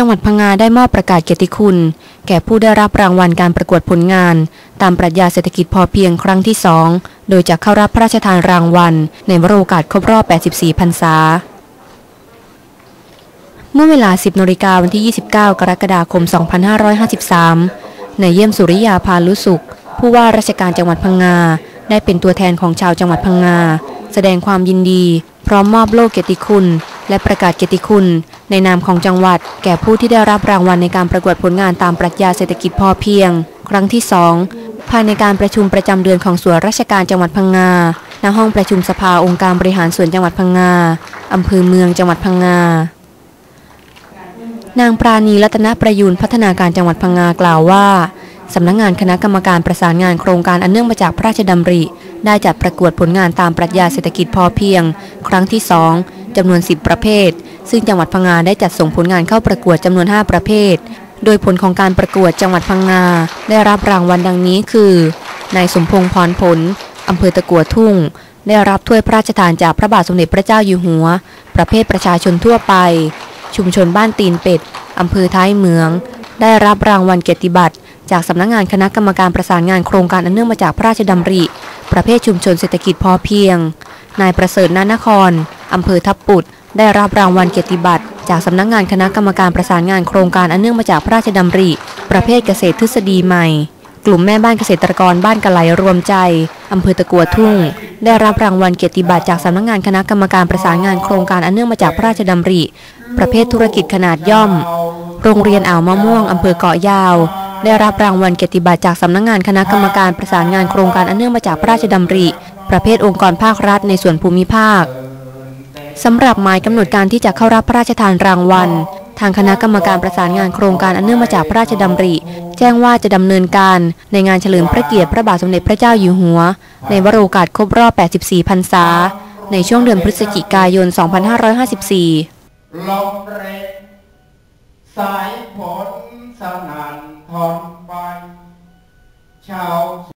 จังหวัดพังงาได้มอบประกาศเกียรติคุณ แก่ผู้ได้รับรางวัลการประกวดผลงาน ตามปรัชญาเศรษฐกิจพอเพียงครั้งที่2โดยจะเข้ารับพระราชทานรางวัล ในวโรกาสครบรอบ 84 พรรษา เมื่อเวลา 10นาฬิกาวันที่ 29 กรกฎาคม 2553 ในเยี่ยมสุริยาพาลุสุข ผู้ว่าราชการจังหวัดพังงา ได้เป็นตัวแทนของชาวจังหวัดพังงา แสดงความยินดี พร้อมมอบโล่เกียรติคุณ และประกาศเกียรติคุณ ในนามของจังหวัด แก่ผู้ที่ได้รับรางวัลในการประกวดผลงานตามปรัชญาเศรษฐกิจพอเพียง ครั้งที่ 2 ภายในการประชุมประจำเดือนของส่วนราชการจังหวัดพังงา ณ ห้องประชุมสภาองค์การบริหารส่วนจังหวัดพังงาอำเภอเมืองจังหวัดพังงา นางปราณีรัตนประยูนพัฒนาการจังหวัดพังงากล่าวว่าสำนักงงานคณะกรรมการประสานงานโครงการอันเนื่องมาจากพระราชดำริ ได้จัดประกวดผลงานตามปรัชญาเศรษฐกิจพอเพียง ครั้งที่2 จำนวน 10 ประเภท ซึ่งจังหวัดพังงาได้จัดส่งผลงานเข้าประกวดจำนวน 5 ประเภท โดยผลของการประกวดจังหวัดพังงาได้รับรางวัลดังนี้คือนายสมพงษ์พรผลอำเภอตะกัวทุ่ง ได้รับถ้วยพระราชทานจากพระบาทสมเด็จพระเจ้าอยู่หัว ประเภทประชาชนทั่วไป ชุมชนบ้านตีนเป็ดอำเภอท้ายเมือง ได้รับรางวัลเกียรติบัตร จากสำนักงงานคณะกรรมการประสานงานโครงการอันเนื่องมาจากพระราชดำริ ประเภทชุมชนเศรษฐกิจพอเพียง นายประเสริฐนานคร อำเภอทับปุดได้รับรางวัลเกียรติบัตร จากสำนักงานคณะกรรมการประสานงานโครงการอันเนื่องมาจากพระราชดำริ ประเภทเกษตรทฤษฎีใหม่ กลุ่มแม่บ้านเกษตรกรบ้านกะไหลรวมใจอำเภอตะกัวทุ่ง ได้รับรางวัลเกียรติบัตรจากสำนักงานคณะกรรมการประสานงานโครงการอันเนื่องมาจากพระราชดำริ ประเภทธุรกิจขนาดย่อม โรงเรียนอ่าวมะม่วงอำเภอเกาะยาวได้รับรางวัลเกียรติบัตรจากสำนักงานคณะกรรมการประสานงานโครงการอันเนื่องมาจากพระราชดำริ ประเภทองค์กรภาครัฐในส่วนภูมิภาค สำหรับหมายกำหนดการที่จะเข้ารับพระราชทานรางวัล ทางคณะกรรมการประสานงานโครงการอันเนื่องมาจากพระราชดำริ แจ้งว่าจะดำเนินการในงานเฉลิมพระเกียรติพระบาทสมเด็จพระเจ้าอยู่หัว ในวโรกาสครบรอบ 84 พรรษา ในช่วงเดือนพฤศจิกายน 2554ลมเรสายฝนสนั่นทน